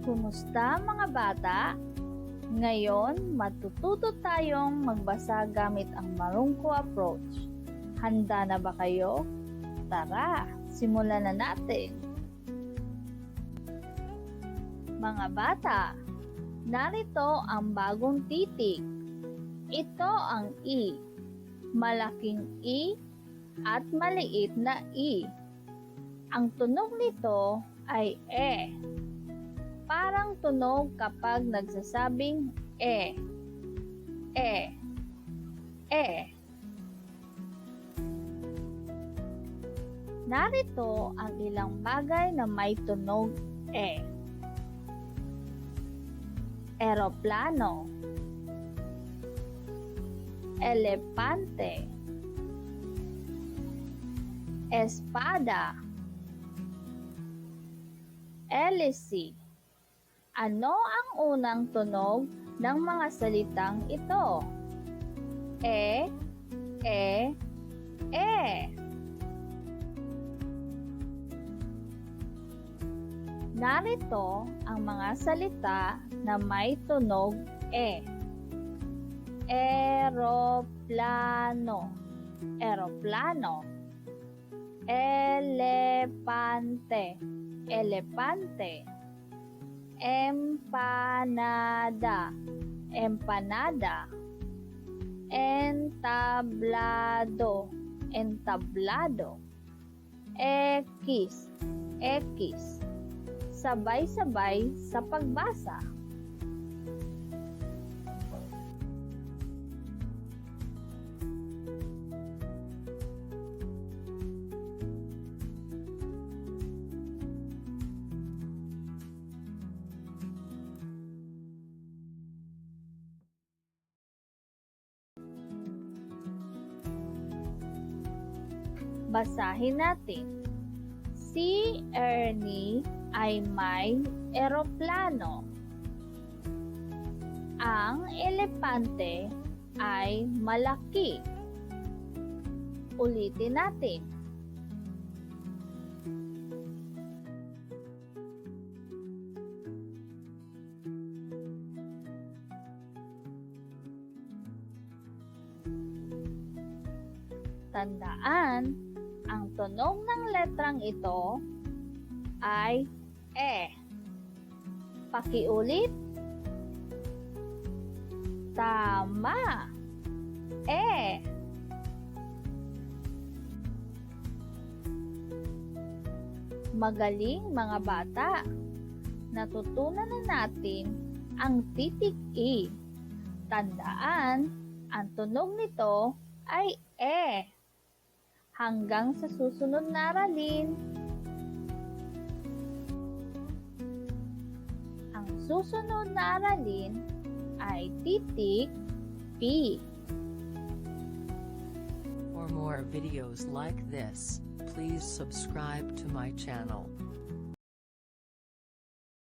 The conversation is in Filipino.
Kumusta mga bata? Ngayon, matututo tayong magbasa gamit ang Marungko approach. Handa na ba kayo? Tara, simulan na natin. Mga bata, narito ang bagong titik. Ito ang I. Malaking I at maliit na I. Ang tunog nito ay E. Parang tunog kapag nagsasabing E. E. E. Narito ang ilang bagay na may tunog E. Eroplano Elepante Espada Hélice Ano ang unang tunog ng mga salitang ito? E, E, E. Narito ang mga salita na may tunog E. Eroplano, eroplano. Elepante, elepante. Empanada, empanada. Entablado, entablado. X, X. Sabay-sabay sa pagbasa. Basahin natin. Si Ernie ay may eroplano. Ang elepante ay malaki. Ulitin natin. Tandaan, ang tunog ng letrang ito ay E. Pakiulit. Tama. E. Magaling mga bata. Natutunan na natin ang titik E. Tandaan, ang tunog nito ay E. Hanggang sa susunod na aralin, ang susunod na aralin ay titik P. For more videos like this, please subscribe to my channel.